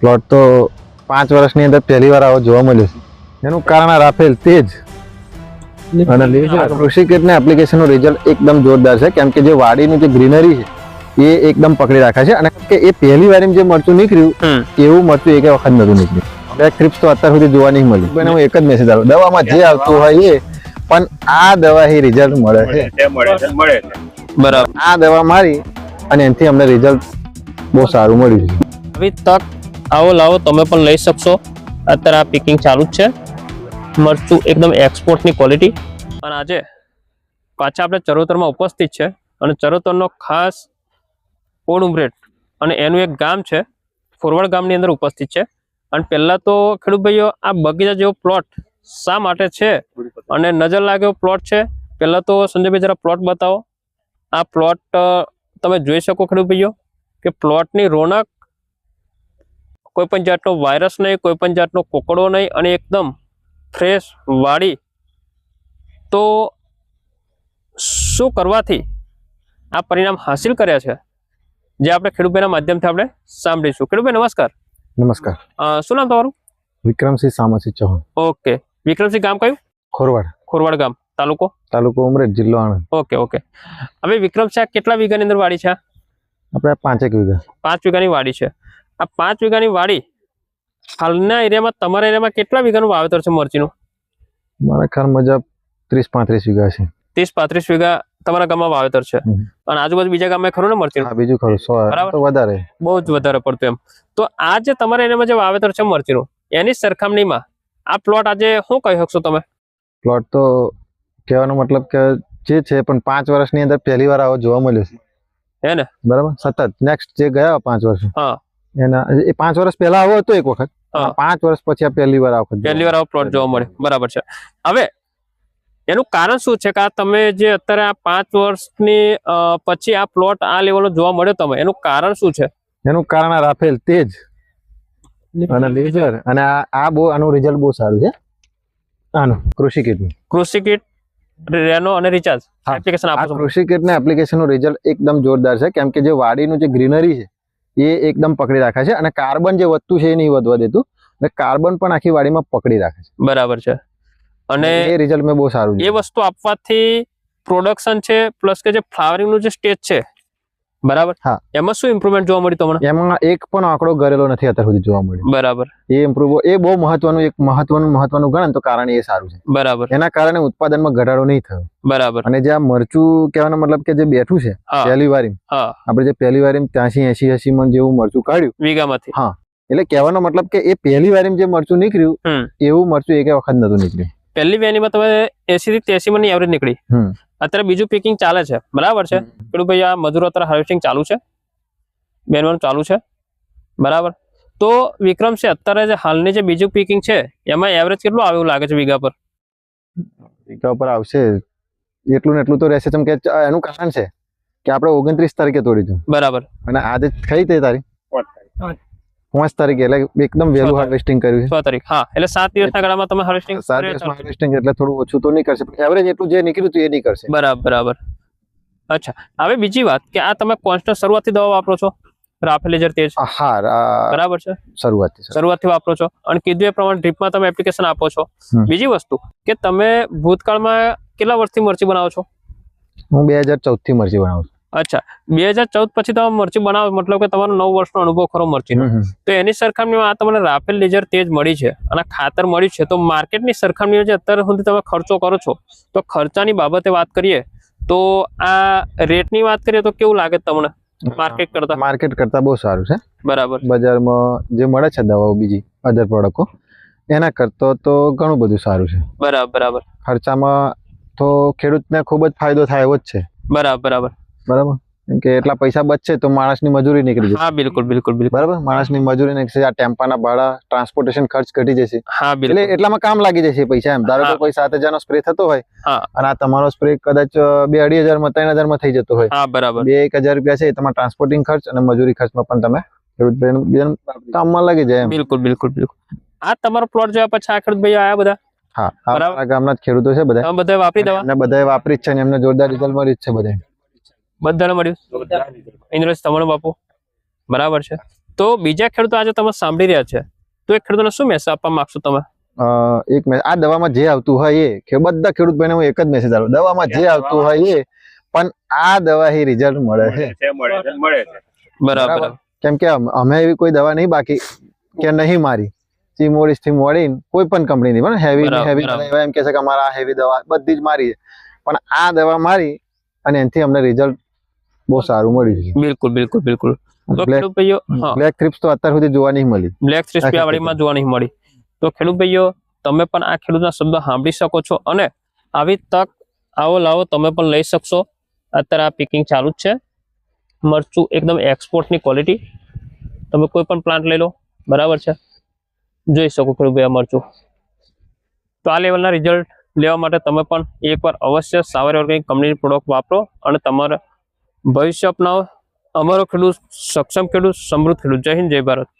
Plot તો પાંચ વર્ષની અંદર પહેલી વાર આવો જોવા મળ્યો છે. એનું કારણ આ રાફેલ તેજ. અને કૃષિકેટના એપ્લિકેશનનું રિઝલ્ટ એકદમ જોરદાર છે. કેમ કે જે વાડીની જે ગ્રીનરી છે એ એકદમ પકડી રાખે છે. અને કે એ પહેલી વાર જે મરચું નીકળ્યું એવું મરચું એક વખત નતું નીકળ્યું. બેક ટ્રીપ્સ તો અત્યાર સુધી જોવા નહીં મળ્યું પણ હું એક જ મેસેજ આવ્યો દવામાં જે આવતું હોય એ પણ આ દવા એ રિઝલ્ટ મળે છે. મળે છે બરાબર. આ દવા મારી અને એનાથી અમને રિઝલ્ટ બહુ સારું મળ્યું છે. હવે તક આવો લાવો, તમે પણ લઈ શકશો. અત્યારે આ પિકિંગ ચાલુ જ છે. મરચું એકદમ એક્સપોર્ટની ક્વોલિટી અને આજે પાછા આપણે ચરોતરમાં ઉપસ્થિત છે. અને ચરોતરનો ખાસ કોડ ઉમરેટ અને એનું એક ગામ છે. ફોરવડ ગામની અંદર ઉપસ્થિત છે. અને પહેલાં તો ખેડૂત ભાઈઓ આ બગીચા જેવો પ્લોટ શા માટે છે? અને નજર લાગે પ્લોટ છે. પહેલાં તો સંજયભાઈ જરા પ્લોટ બતાવો. આ પ્લોટ તમે જોઈ શકો ખેડૂત કે પ્લોટની રોનક કોઈ પણ જાતનો વાયરસ નહીં કોઈ પણ જાતનો કોકડો નહીં અને એકદમ ફ્રેશ વાડી તો શું કરવાથી આ પરિણામ હાસિલ કર્યા છે? જે આપણે ખેડૂતભાઈના માધ્યમથી આપણે સાંભળીશું. ખેડૂતભાઈ નમસ્કાર. નમસ્કાર. શું નામ તમારું? વિક્રમસિંહ સામાસિંહ ચૌહાણ. ઓકે. વિક્રમસિંહ ગામ કયું? ખોરવાડ. ખોરવાડ ગામ. તાલુકો? તાલુકો ઉમરેઠ જિલ્લો આણંદ. Okay okay. હવે વિક્રમસિંહ કેટલા વીઘાની અંદર વાડી છે? આપણે પાંચેક વીઘા. પાંચ વીઘાની વાડી છે. આ પાંચ વીઘાની વાડી હાલના એરિયામાં તમારા એરિયામાં કેટલા વીઘાનું વાવેતર છે મરચીનું? મારા ખ્યાલ મુજબ ત્રીસ પાંત્રીસ વીઘા છે. ત્રીસ પાંત્રીસ વીઘા તમારા ગામમાં વાવેતર છે. અને આજુબાજુ બીજા ગામમાં ખરું ને મરચીનું? બીજું ખરું. બરાબર. વધારે. બહુ જ વધારે પડતું એમ. તો આ જે તમારા એરિયામાં જે વાવેતર છે મરચીનું એની સરખામણીમાં આ પ્લોટ આજે શું કહી શકશો તમે? પ્લોટ તો કહેવાનો મતલબ કે જે છે પણ પાંચ વર્ષની અંદર પહેલી વાર આવો જોવા મળ્યો છે. હે ને? બરાબર? સતત. નેક્સ્ટ જે ગયા પાંચ વર્ષ. હા. એના એ પાંચ વર્ષ પહેલા આવ્યો હતો એક વખત. પાંચ વર્ષ પછી આ પહેલી વાર વખત પહેલી વાર આવો પ્લોટ જોવા મળે બરાબર છે. હવે એનું કારણ શું છે કે આ તમે જે અત્યારે આ પાંચ વર્ષની પછી આ પ્લોટ આ લેવલનો જોવા મળ્યો તમે એનું કારણ શું છે? એનું કારણ આ રાફેલ તેજ. અને લેઝર અને આ આ બહુ આનું રિઝલ્ટ બહુ સારું છે. આનું કૃષિ કીટનું કૃષિ કીટ રેનો અને રિચાર્જ. એપ્લિકેશન આ આપો કૃષિ કીટના એપ્લિકેશનનું રિઝલ્ટ એકદમ જોરદાર છે. કેમ કે જે વાડીનું જે ગ્રીનરી છે એ એકદમ પકડી રાખે છે અને કાર્બન જે વધતું છે એ નહીં વધવા દેતું. અને કાર્બન પણ આખી વાડીમાં પકડી રાખે છે. બરાબર છે. અને એ રિઝલ્ટ મેં બહુ સારું એ વસ્તુ આપવાથી પ્રોડક્શન છે પ્લસ કે જે ફ્લાવરિંગનું જે સ્ટેજ છે બરાબર? હા. એમાં શું ઇમ્પ્રુવમેન્ટ જોવા મળી તમને? એમાં એક પણ આંકડો ગરેલો નથી અત્યાર સુધી જોવા મળ્યો. બરાબર. એ ઇમ્પ્રુવ એ બહુ મહત્વનું એક મહત્વનું મહત્વનું ગણ તો કારણ એ સારું છે. બરાબર. એના કારણે ઉત્પાદનમાં ઘટાડો નહીં થયો. બરાબર. અને જે આ મરચું કહેવાનો મતલબ કે જે બેઠું છે હા. પહેલી વારી હા. આપણે જે પહેલી વારી ત્યાંસી એસી એસી મણ જેવું મરચું કાઢ્યું. વીઘામાંથી. એટલે કહેવાનો મતલબ કે એ પહેલી વારી જે મરચું નીકળ્યું એવું મરચું એક વખત નતું નીકળ્યું. પહેલી વેનીમાં તમે એસી થી ત્યાસી ની એવરેજ નીકળી. અત્યારે બીજું પેકિંગ ચાલે છે. બરાબર છે? પેલું ભાઈ આ મજૂરો અત્યારે હાર્વેસ્ટિંગ ચાલુ છે. બેનવાનું ચાલુ છે. બરાબર. તો વિક્રમ છે અત્યારે જે હાલની જે બીજું પેકિંગ છે એમાં એવરેજ કેટલું આવે એવું લાગે છે વીઘા પર? વીઘા પર આવશે. એટલું ને એટલું તો રહેશે જેમ કે એનું કારણ છે કે આપણે ઓગણત્રીસ તારીખે તોડી દીધું. બરાબર. અને આજે કઈ તે તારીખ? પાંચ તારીખે. એટલે એકદમ વહેલું હાર્વેસ્ટિંગ કર્યું છ. તારીખ હા. એટલે સાત દિવસના ગાળામાં તમે હાર્વેસ્ટિંગ સાત દિવસમાં હાર્વેસ્ટિંગ એટલે થોડું ઓછું તો નહીં કરશે એવરેજ એટલું જે નીકળ્યું હતું એ નહીં કરશે બરાબર બરાબર. અચ્છા. હવે બીજી વાત કે આ તમે કોન્સ્ટન્ટ શરૂઆતથી દવા વાપરો છો? રાફેલેજર તેજ. હા બરાબર છે? શરૂઆતથી શરૂઆતથી વાપરો છો. અને કીધું એ પ્રમાણે ડ્રીપમાં તમે એપ્લિકેશન આપો છો. બીજી વસ્તુ કે તમે ભૂતકાળમાં કેટલા વર્ષથી મરચી બનાવો છો? હું બે હજાર ચૌદથી મરચી બનાવું અચ્છા. બે હજાર ચૌદ પછી તમે મરચી બનાવો મતલબ કે તમારો નવ વર્ષનો અનુભવ ખરો મરચીનો. તો એની સરખામણીમાં આ તમને રાફેલ લેજર તેજ મળી છે અને ખાતર મળી છે. તો માર્કેટની સરખામણીમાં જે અત્યારે સુધી તમે ખર્ચો કરો છો તો ખર્ચાની બાબતે વાત કરીએ તો આ રેટની વાત કરીએ તો કેવું લાગે તમને માર્કેટ કરતા? માર્કેટ કરતા બહુ સારું છે. બરાબર. બજારમાં જે મળે છે દવાઓ બીજી અધર પ્રોડક્ટો એના કરતો તો ઘણું બધું સારું છે. બરાબર બરાબર. ખર્ચામાં તો ખેડૂતને ખૂબ જ ફાયદો થાય એવો જ છે. બરાબર બરાબર. બરાબર? કે એટલા પૈસા બચશે તો માણસની મજૂરી નીકળી જશે. હા બિલકુલ બિલકુલ બિલકુલ. બરાબર? માણસની મજૂરી નીકળશે આ ટેમ્પાના ભાડા ટ્રાન્સપોર્ટેશન ખર્ચ ઘટી જશે. હા એટલે એટલામાં કામ લાગી જશે પૈસા એમ. ધારો કે. કોઈ સાત હજારનો સ્પ્રે થતો હોય હા. અને આ તમારો સ્પ્રે કદાચ બે અઢી હજારમાં ત્રણ હજારમાં થઈ જતો હોય. હા બરાબર. બે એક હજાર રૂપિયા છે એ તમારા ટ્રાન્સપોર્ટિંગ ખર્ચ અને મજૂરી ખર્ચમાં પણ તમે કામમાં લાગી જાય એમ. બિલકુલ બિલકુલ બિલકુલ. આ તમારો પ્લોટ જોયા પછી આ ખેડૂત ભાઈ આયા બધા? હા ગામના ખેડૂતો છે બધા. બધા વાપરી દેવા? બધા વાપરી જ છે ને એમને જોરદાર રિઝલ્ટ મળી જ છે બધાએ. બધાને મળ્યું? ઇન્દ્રજ તમારો બાપુ. બરાબર છે. તો બીજા ખેડૂતો આજે તમે સાંભળી રહ્યા છે. તો એ ખેડૂતોને શું મેસેજ આપવા માંગશો તમે? એક આ દવામાં જે આવતું હોય એ. કે બધા ખેડૂત ભાઈને હું એક જ મેસેજ આલું દવામાં જે આવતું હોય એ. પણ આ દવા એ રિઝલ્ટ મળે છે. મળે છે મળે છે મળે છે. બરાબર. કેમ કે અમે એવી કોઈ દવા નહીં બાકી કે નહીં મારી. ચીમોડીસથી મોડીને કોઈ પણ કંપનીની પણ હેવી હેવી એમ કે છે કે અમારા હેવી દવા બધી જ મારી છે. પણ આ દવા મારી અને એનાથી અમને રિઝલ્ટ બહુ સારું મળ્યું બિલકુલ બિલકુલ બિલકુલ. તો છે ખેડૂત ભાઈઓ બ્લેક થ્રિપ્સ તો અત્યાર સુધી જોવા નહીં મળી. બ્લેક થ્રીસ્પિયા વાળીમાં જોવા નહીં મળી. તો ખેડૂત ભાઈઓ તમે પણ આ ખેડૂતના શબ્દ સાંભળી શકો છો અને આવી તક આવો લાવો તમે પણ લઈ શકશો. અત્યારે આ પિકિંગ ચાલુ જ છે. મરચું એકદમ એક્સપોર્ટની ક્વોલિટી તમે કોઈ પણ પ્લાન્ટ લઈ લો બરાબર છે? જોઈ શકો ખેડૂત ભાઈ આ મરચું. તો આ લેવલના રિઝલ્ટ લેવા માટે તમે પણ એકવાર અવશ્ય સાવર ઓર્ગેનિક કંપનીની પ્રોડક્ટ વાપરો અને તમારા ભવિષ્ય અપનાવો. અમારો ખેડૂત સક્ષમ ખેડૂત સમૃદ્ધ ખેડૂત. જય હિન્દ જય ભારત.